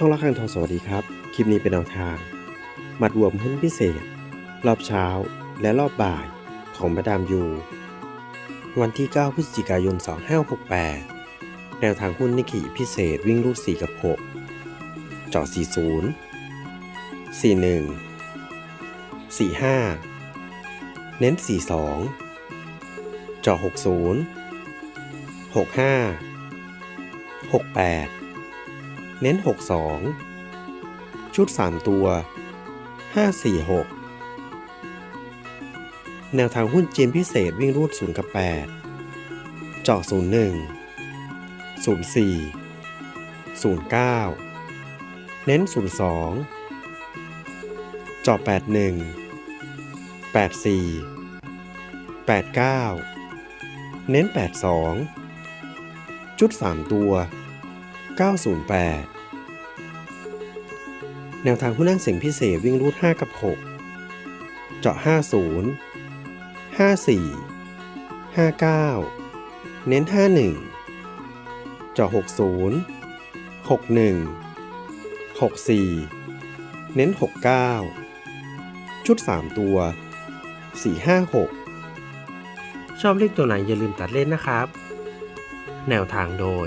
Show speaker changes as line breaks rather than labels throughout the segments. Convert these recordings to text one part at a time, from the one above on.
ช่องละคังทองสวัสดีครับ คลิปนี้เป็นแนวทางมัดรวมหุ้นพิเศษ รอบเช้าและรอบบ่ายของมาดามยู วันที่ 9 พฤศจิกายน 2568 แนวทางหุ้นนิกิพิเศษวิ่งรูด 4 กับ 6 เจาะ 40 41 45 เน้น 42 เจาะ 60 65 68 เน้น 62 ชุด 3 ตัว 546 แนวทางหุ้นจีนพิเศษวิ่งรูด0กับ 8 เจาะ01 04 09 เน้น 02 เจาะ81 84 89 เน้น 82 ชุด 3 ตัว 908 แนวทางผู้นั่งเสียงพิเศษวิ่งรูด5กับ 6 เจาะ 50 54 59 เน้น 51 เจาะ 60 61 64 เน้น 69 ชุด 3 ตัว 456 ชอบเลขตัวไหนอย่าลืมตัดเล่นนะครับ แนวทางโดย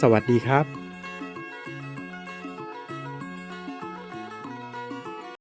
สวัสดีครับ